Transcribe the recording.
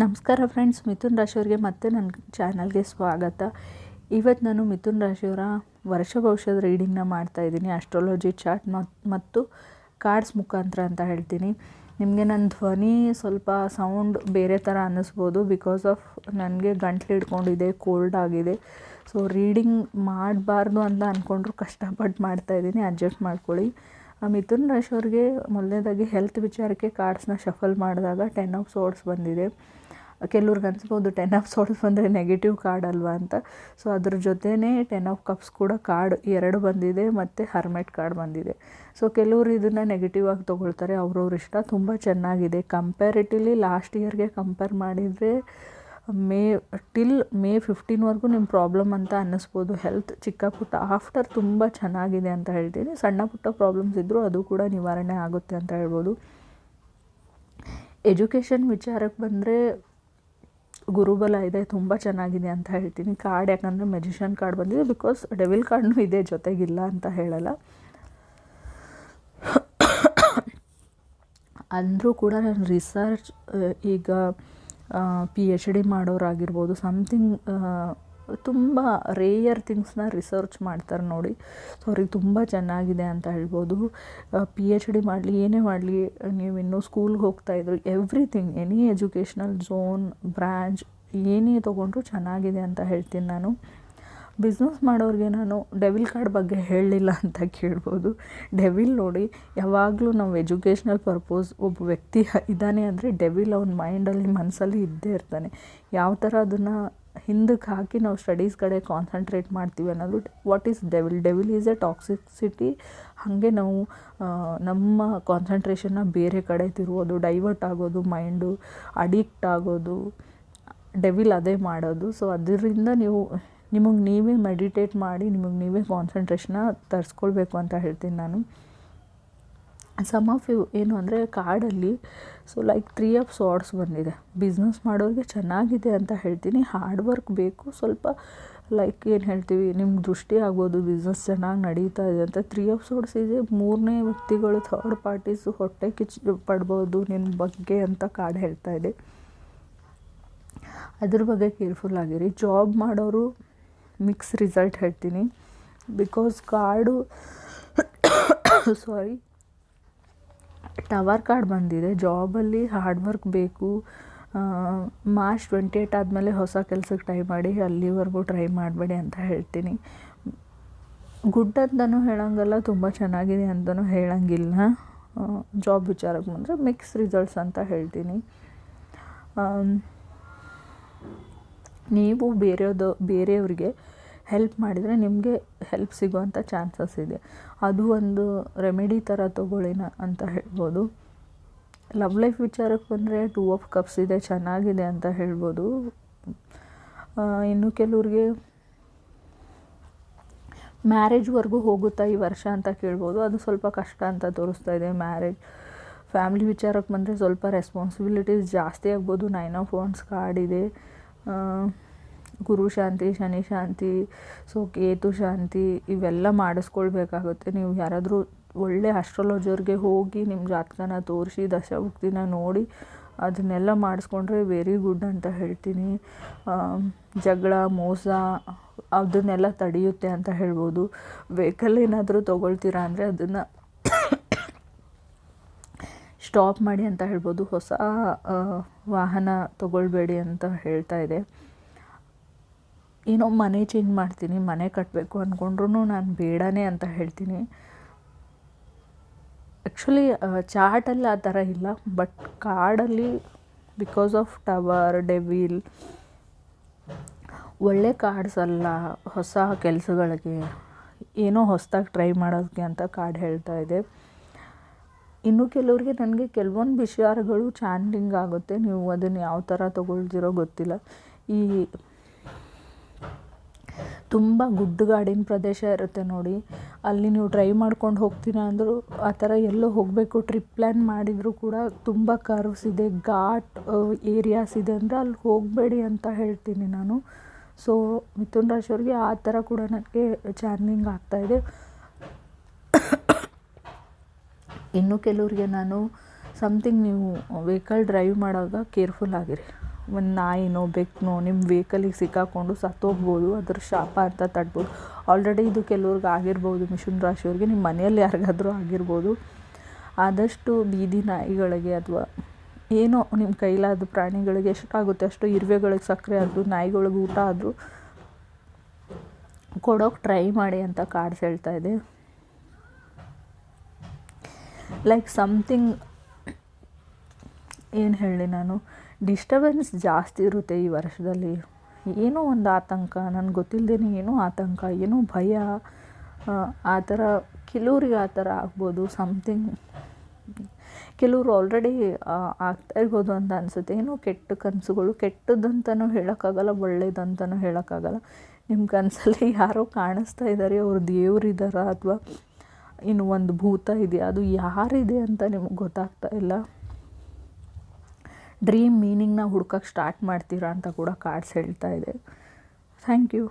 ನಮಸ್ಕಾರ ಫ್ರೆಂಡ್ಸ್ ಮಿಥುನ್ ರಾಶಿಯವರಿಗೆ ಮತ್ತೆ ನನ್ನ ಚಾನಲ್ಗೆ ಸ್ವಾಗತ. ಇವತ್ತು ನಾನು ಮಿಥುನ್ ರಾಶಿಯವರ ವರ್ಷ ಭವಿಷ್ಯದ ರೀಡಿಂಗ್ನ ಮಾಡ್ತಾ ಇದ್ದೀನಿ. ಆಸ್ಟ್ರಾಲಜಿ ಚಾರ್ಟ್ ಮತ್ತು ಕಾರ್ಡ್ಸ್ ಮುಖಾಂತರ ಅಂತ ಹೇಳ್ತೀನಿ. ನಿಮಗೆ ನನ್ನ ಧ್ವನಿ ಸ್ವಲ್ಪ ಸೌಂಡ್ ಬೇರೆ ಥರ ಅನ್ನಿಸ್ಬೋದು ಬಿಕಾಸ್ ಆಫ್ ನನಗೆ ಗಂಟ್ಲು ಹಿಡ್ಕೊಂಡಿದೆ ಕೋಲ್ಡ್ ಆಗಿದೆ. ಸೊ ರೀಡಿಂಗ್ ಮಾಡಬಾರ್ದು ಅಂತ ಅಂದ್ಕೊಂಡ್ರು ಕಷ್ಟಪಟ್ಟು ಮಾಡ್ತಾಯಿದ್ದೀನಿ ಅಡ್ಜಸ್ಟ್ ಮಾಡ್ಕೊಳ್ಳಿ. ಮಿಥುನ್ ರಾಶಿಯವ್ರಿಗೆ ಮೊದಲನೇದಾಗಿ ಹೆಲ್ತ್ ವಿಚಾರಕ್ಕೆ ಕಾರ್ಡ್ಸ್ನ ಶಫಲ್ ಮಾಡಿದಾಗ ಟೆನ್ ಆಫ್ ಸೋರ್ಡ್ಸ್ ಬಂದಿದೆ. ಕೆಲವ್ರಿಗೆ ಅನ್ಸ್ಬೋದು ಟೆನ್ ಆಫ್ ಸೋಡ್ಸ್ ಬಂದರೆ ನೆಗೆಟಿವ್ ಕಾರ್ಡ್ ಅಲ್ವಾ ಅಂತ. ಸೊ ಅದ್ರ ಜೊತೆನೇ ಟೆನ್ ಆಫ್ ಕಪ್ಸ್ ಕೂಡ ಕಾರ್ಡ್ ಎರಡು ಬಂದಿದೆ ಮತ್ತು ಹರ್ಮೆಟ್ ಕಾರ್ಡ್ ಬಂದಿದೆ. ಸೊ ಕೆಲವರು ಇದನ್ನು ನೆಗೆಟಿವ್ ಆಗಿ ತೊಗೊಳ್ತಾರೆ, ಅವ್ರವ್ರ ಇಷ್ಟ. ತುಂಬ ಚೆನ್ನಾಗಿದೆ. ಕಂಪ್ಯಾರಿಟಿವ್ಲಿ ಲಾಸ್ಟ್ ಇಯರ್ಗೆ ಕಂಪೇರ್ ಮಾಡಿದರೆ, ಮೇ ಟಿಲ್ ಮೇ ಫಿಫ್ಟೀನ್ವರೆಗೂ ನಿಮ್ಮ ಪ್ರಾಬ್ಲಮ್ ಅಂತ ಅನ್ನಿಸ್ಬೋದು. ಹೆಲ್ತ್ ಚಿಕ್ಕ ಪುಟ್ಟ ಆಫ್ಟರ್ ತುಂಬ ಚೆನ್ನಾಗಿದೆ ಅಂತ ಹೇಳ್ತೀನಿ. ಸಣ್ಣ ಪುಟ್ಟ ಪ್ರಾಬ್ಲಮ್ಸ್ ಇದ್ದರೂ ಅದು ಕೂಡ ನಿವಾರಣೆ ಆಗುತ್ತೆ ಅಂತ ಹೇಳ್ಬೋದು. ಎಜುಕೇಷನ್ ವಿಚಾರಕ್ಕೆ ಬಂದರೆ ಗುರುಬಲ ಇದೆ, ತುಂಬ ಚೆನ್ನಾಗಿದೆ ಅಂತ ಹೇಳ್ತೀನಿ. ಕಾರ್ಡ್ ಯಾಕಂದರೆ ಮೆಜಿಷಿಯನ್ ಕಾರ್ಡ್ ಬಂದಿದೆ ಬಿಕಾಸ್ ಡೆವಿಲ್ ಕಾರ್ಡ್ನೂ ಇದೆ ಜೊತೆಗಿಲ್ಲ ಅಂತ ಹೇಳಲ್ಲ. ಅಂದರೂ ಕೂಡ ನಾನು ರಿಸರ್ಚ್ ಈಗ ಪಿ ಎಚ್ ಡಿ ಮಾಡೋರಾಗಿರ್ಬೋದು ಸಮಥಿಂಗ್ ತುಂಬ ರೇಯರ್ ಥಿಂಗ್ಸ್ನ ರಿಸರ್ಚ್ ಮಾಡ್ತಾರೆ ನೋಡಿ. ಸೊ ಅವ್ರಿಗೆ ತುಂಬ ಚೆನ್ನಾಗಿದೆ ಅಂತ ಹೇಳ್ಬೋದು. ಪಿ ಎಚ್ ಡಿ ಮಾಡಲಿ, ಏನೇ ಮಾಡಲಿ, ನೀವು ಇನ್ನೂ ಸ್ಕೂಲ್ಗೆ ಹೋಗ್ತಾಯಿದ್ರು everything, any educational zone, branch, ಏನೇ ತೊಗೊಂಡ್ರು ಚೆನ್ನಾಗಿದೆ ಅಂತ ಹೇಳ್ತೀನಿ ನಾನು. ಬಿಸ್ನೆಸ್ ಮಾಡೋರಿಗೆ ನಾನು ಡೆವಿಲ್ ಕಾರ್ಡ್ ಬಗ್ಗೆ ಹೇಳಲಿಲ್ಲ ಅಂತ ಕೇಳ್ಬೋದು. ಡೆವಿಲ್ ನೋಡಿ, ಯಾವಾಗಲೂ ನಾವು ಎಜುಕೇಷ್ನಲ್ ಪರ್ಪೋಸ್ ಒಬ್ಬ ವ್ಯಕ್ತಿ ಇದ್ದಾನೆ ಅಂದರೆ ಡೆವಿಲ್ ಅವ್ನ ಮೈಂಡಲ್ಲಿ ಮನಸ್ಸಲ್ಲಿ ಇದ್ದೇ ಇರ್ತಾನೆ. ಯಾವ ಥರ ಅದನ್ನು ಹಿಂದಕ್ಕೆ ಹಾಕಿ ನಾವು ಸ್ಟಡೀಸ್ ಕಡೆ ಕಾನ್ಸಂಟ್ರೇಟ್ ಮಾಡ್ತೀವಿ ಅನ್ನೋದು what is devil devil is a toxicity ಹಾಗೆ ನಾವು ನಮ್ಮ ಕಾನ್ಸಂಟ್ರೇಷನ್ನ ಬೇರೆ ಕಡೆ ತಿರುಗೋದು ಡೈವರ್ಟ್ ಆಗೋದು ಮೈಂಡು ಅಡಿಕ್ಟ್ ಆಗೋದು ಡೆವಿಲ್ ಅದೇ ಮಾಡೋದು. ಸೊ ಅದರಿಂದ ನೀವು, ನಿಮಗೆ ನೀವೇ ಮೆಡಿಟೇಟ್ ಮಾಡಿ, ನಿಮಗೆ ನೀವೇ ಕಾನ್ಸಂಟ್ರೇಷನ್ನ ತರಿಸ್ಕೊಳ್ಬೇಕು ಅಂತ ಹೇಳ್ತೀನಿ ನಾನು. ಸಮ್ ಆಫ್ ಯು ಏನು ಅಂದರೆ ಕಾರ್ಡಲ್ಲಿ so like three of swords ಬಂದಿದೆ. ಬಿಸ್ನೆಸ್ ಮಾಡೋರಿಗೆ ಚೆನ್ನಾಗಿದೆ ಅಂತ ಹೇಳ್ತೀನಿ. ಹಾರ್ಡ್ ವರ್ಕ್ ಬೇಕು. ಸ್ವಲ್ಪ ಲೈಕ್ ಏನು ಹೇಳ್ತೀವಿ ನಿಮ್ಮ ದೃಷ್ಟಿ ಆಗ್ಬೋದು ಬಿಸ್ನೆಸ್ ಚೆನ್ನಾಗಿ ನಡೀತಾ ಇದೆ ಅಂತ. ತ್ರೀ ಆಫ್ ಸೋಡ್ಸ್ ಇದೆ ಮೂರನೇ ವ್ಯಕ್ತಿಗಳು ಥರ್ಡ್ ಪಾರ್ಟೀಸು ಹೊಟ್ಟೆ ಕಿಚ್ ಪಡ್ಬೋದು ನಿಮ್ಮ ಬಗ್ಗೆ ಅಂತ ಕಾರ್ಡ್ ಹೇಳ್ತಾ ಇದೆ. ಅದ್ರ ಬಗ್ಗೆ ಕೇರ್ಫುಲ್ ಆಗಿರಿ. ಜಾಬ್ ಮಾಡೋರು ಮಿಕ್ಸ್ ರಿಸಲ್ಟ್ ಹೇಳ್ತೀನಿ. Because card sorry tower card ಬಂದಿದೆ. ಜಾಬಲ್ಲಿ ಹಾರ್ಡ್ ವರ್ಕ್ ಬೇಕು. ಮಾರ್ಚ್ ಟ್ವೆಂಟಿ ಏಯ್ಟ್ ಆದಮೇಲೆ ಹೊಸ ಕೆಲಸಕ್ಕೆ ಟ್ರೈ ಮಾಡಿ, ಅಲ್ಲಿವರೆಗೂ ಟ್ರೈ ಮಾಡಬೇಡಿ ಅಂತ ಹೇಳ್ತೀನಿ. ಗುಡ್ ಅಂತಲೂ ಹೇಳೋಂಗಲ್ಲ, ತುಂಬ ಚೆನ್ನಾಗಿದೆ ಅಂತಲೂ ಹೇಳೋಂಗಿಲ್ಲ. ಜಾಬ್ ವಿಚಾರಕ್ಕೆ ಬಂದರೆ ಮಿಕ್ಸ್ ರಿಸಲ್ಟ್ಸ್ ಅಂತ ಹೇಳ್ತೀನಿ. ನೀವು ಬೇರೆಯದು ಬೇರೆಯವ್ರಿಗೆ ಹೆಲ್ಪ್ ಮಾಡಿದರೆ ನಿಮಗೆ ಹೆಲ್ಪ್ ಸಿಗುವಂಥ ಚಾನ್ಸಸ್ ಇದೆ. ಅದು ಒಂದು ರೆಮಿಡಿ ಥರ ತೊಗೊಳ್ಳಿನ ಅಂತ ಹೇಳ್ಬೋದು. ಲವ್ ಲೈಫ್ ವಿಚಾರಕ್ಕೆ ಬಂದರೆ ಟೂ ಆಫ್ ಕಪ್ಸ್ ಇದೆ, ಚೆನ್ನಾಗಿದೆ ಅಂತ ಹೇಳ್ಬೋದು. ಇನ್ನು ಕೆಲವ್ರಿಗೆ ಮ್ಯಾರೇಜ್ವರೆಗೂ ಹೋಗುತ್ತಾ ಈ ವರ್ಷ ಅಂತ ಕೇಳ್ಬೋದು. ಅದು ಸ್ವಲ್ಪ ಕಷ್ಟ ಅಂತ ತೋರಿಸ್ತಾ ಇದೆ. ಮ್ಯಾರೇಜ್ ಫ್ಯಾಮಿಲಿ ವಿಚಾರಕ್ಕೆ ಬಂದರೆ ಸ್ವಲ್ಪ ರೆಸ್ಪಾನ್ಸಿಬಿಲಿಟೀಸ್ ಜಾಸ್ತಿ ಆಗ್ಬೋದು. ನೈನ್ ಆಫ್ ಒನ್ಸ್ ಕಾರ್ಡ್ ಇದೆ. ಗುರು ಶಾಂತಿ, ಶನಿ ಶಾಂತಿ, ಸೊ ಕೇತು ಶಾಂತಿ ಇವೆಲ್ಲ ಮಾಡಿಸ್ಕೊಳ್ಬೇಕಾಗುತ್ತೆ. ನೀವು ಯಾರಾದರೂ ಒಳ್ಳೆ ಆಸ್ಟ್ರಾಲಜರ್ಗೆ ಹೋಗಿ ನಿಮ್ಮ ಜಾತಕನ ತೋರಿಸಿ, ದಶಭುಕ್ತಿನ ನೋಡಿ, ಅದನ್ನೆಲ್ಲ ಮಾಡಿಸ್ಕೊಂಡ್ರೆ ವೆರಿ ಗುಡ್ ಅಂತ ಹೇಳ್ತೀನಿ. ಜಗಳ, ಮೋಸ ಅದನ್ನೆಲ್ಲ ತಡೆಯುತ್ತೆ ಅಂತ ಹೇಳ್ಬೋದು. ವೆಹಿಕಲ್ ಏನಾದರೂ ತೊಗೊಳ್ತೀರಾ ಅಂದರೆ ಅದನ್ನು ಸ್ಟಾಪ್ ಮಾಡಿ ಅಂತ ಹೇಳ್ಬೋದು. ಹೊಸ ವಾಹನ ತಗೊಳ್ಬೇಡಿ ಅಂತ ಹೇಳ್ತಾ ಇದೆ. ಏನೋ ಮನೆ ಚೇಂಜ್ ಮಾಡ್ತೀನಿ, ಮನೆ ಕಟ್ಟಬೇಕು ಅಂದ್ಕೊಂಡ್ರೂ ನಾನು ಬೇಡನೇ ಅಂತ ಹೇಳ್ತೀನಿ. ಆ್ಯಕ್ಚುಲಿ ಚಾರ್ಟಲ್ಲಿ ಆ ಥರ ಇಲ್ಲ ಬಟ್ ಕಾಡಲ್ಲಿ ಬಿಕಾಸ್ ಆಫ್ ಟವರ್ ಡೆವಿಲ್ ಒಳ್ಳೆ ಕಾರ್ಡ್ಸ್ ಅಲ್ಲ, ಹೊಸ ಕೆಲಸಗಳಿಗೆ, ಏನೋ ಹೊಸದಾಗಿ ಟ್ರೈ ಮಾಡೋದಕ್ಕೆ ಅಂತ ಕಾರ್ಡ್ ಹೇಳ್ತಾ ಇದೆ. ಇನ್ನು ಕೆಲವರಿಗೆ ನನಗೆ ಕೆಲವೊಂದು ವಿಚಾರಗಳು ಚಾನ್ಲಿಂಗ್ ಆಗುತ್ತೆ, ನೀವು ಅದನ್ನು ಯಾವ ಥರ ತೊಗೊಳ್ತಿರೋ ಗೊತ್ತಿಲ್ಲ. ಈ ತುಂಬ ಗುಡ್ಡಗಾಡಿನ ಪ್ರದೇಶ ಇರುತ್ತೆ ನೋಡಿ. ಅಲ್ಲಿ ನೀವು ಡ್ರೈವ್ ಮಾಡ್ಕೊಂಡು ಹೋಗ್ತೀರಾ ಅಂದರೂ ಆ ಥರ ಎಲ್ಲೋ ಹೋಗಬೇಕು ಟ್ರಿಪ್ ಪ್ಲ್ಯಾನ್ ಮಾಡಿದರೂ ಕೂಡ ತುಂಬ ಕರ್ವ್ಸ್ ಇದೆ, ಘಾಟ್ ಏರಿಯಾಸ್ ಇದೆ ಅಂದರೆ ಅಲ್ಲಿ ಹೋಗಬೇಡಿ ಅಂತ ಹೇಳ್ತೀನಿ ನಾನು. ಸೊ ಮಿಥುನ್ ರಾಶಿಯವ್ರಿಗೆ ಆ ಥರ ಕೂಡ ನನಗೆ ಚಾರ್ನಿಂಗ್ ಆಗ್ತಾಯಿದೆ ಇನ್ನು ಕೆಲವ್ರಿಗೆ ನಾನು ಸಮಥಿಂಗ್ ನೀವು ವೆಹಿಕಲ್ ಡ್ರೈವ್ ಮಾಡುವಾಗ ಕೇರ್ಫುಲ್ ಆಗಿರಿ. ಒಂದು ನಾಯಿನೋ, ಬೆಕ್ಕನೋ ನಿಮ್ಮ ವೆಹಿಕಲಿಗೆ ಸಿಕ್ಕಾಕೊಂಡು ಸತ್ತೋಗ್ಬೋದು, ಅದ್ರ ಶಾಪ ಅಂತ ತಡ್ಬೋದು. ಆಲ್ರೆಡಿ ಇದು ಕೆಲವ್ರಿಗೆ ಆಗಿರ್ಬೋದು, ಮಿಥುನ ರಾಶಿಯವ್ರಿಗೆ ನಿಮ್ಮ ಮನೆಯಲ್ಲಿ ಯಾರಿಗಾದರೂ ಆಗಿರ್ಬೋದು. ಆದಷ್ಟು ಬೀದಿ ನಾಯಿಗಳಿಗೆ ಅಥವಾ ಏನೋ ನಿಮ್ಮ ಕೈಲಾದ ಪ್ರಾಣಿಗಳಿಗೆ ಎಷ್ಟಾಗುತ್ತೆ, ಅಷ್ಟು ಇರುವೆಗಳಿಗೆ ಸಕ್ಕರೆ ಆದರೂ, ನಾಯಿಗಳಿಗೆ ಊಟ ಆದರೂ ಕೊಡೋಕೆ ಟ್ರೈ ಮಾಡಿ ಅಂತ ಕಾರ್ಡ್ಸ್ ಹೇಳ್ತಾ ಇದೆ. ಲೈಕ್ ಸಮಥಿಂಗ್ ಏನು ಹೇಳಿ ನಾನು? ಡಿಸ್ಟರ್ಬೆನ್ಸ್ ಜಾಸ್ತಿ ಇರುತ್ತೆ ಈ ವರ್ಷದಲ್ಲಿ. ಏನೋ ಒಂದು ಆತಂಕ ನನಗೆ ಗೊತ್ತಿಲ್ಲದೇನೆ ಏನೋ ಆತಂಕ ಏನೋ ಭಯ ಆ, ಥರ ಕೆಲವ್ರಿಗೆ ಆ ಥರ ಆಗ್ಬೋದು ಸಮ್ಥಿಂಗ್ ಕೆಲವರು ಆಲ್ರೆಡಿ ಆಗ್ತಾ ಇರ್ಬೋದು ಅಂತ ಅನಿಸುತ್ತೆ. ಏನೋ ಕೆಟ್ಟ ಕನಸುಗಳು ಕೆಟ್ಟದಂತನೂ ಹೇಳೋಕ್ಕಾಗಲ್ಲ ಒಳ್ಳೇದಂತನೂ ಹೇಳೋಕ್ಕಾಗಲ್ಲ. ನಿಮ್ಮ ಕನಸಲ್ಲಿ ಯಾರೋ ಕಾಣಿಸ್ತಾ ಇದ್ದಾರೆ ಅವ್ರು ದೇವ್ರಿದಾರ ಅಥವಾ ಇನ್ನು ಒಂದು ಭೂತ ಇದೆಯಾ ಅದು ಯಾರಿದೆ ಅಂತ ನಿಮಗೆ ಗೊತ್ತಾಗ್ತಾ ಇಲ್ಲ? ಡ್ರೀಮ್ ಮೀನಿಂಗ್ನ ಹುಡ್ಕಕ್ಕೆ ಸ್ಟಾರ್ಟ್ ಮಾಡ್ತೀರಾ ಅಂತ ಕೂಡ ಕಾರ್ಡ್ಸ್ ಹೇಳ್ತಾ ಇದೆ. Thank you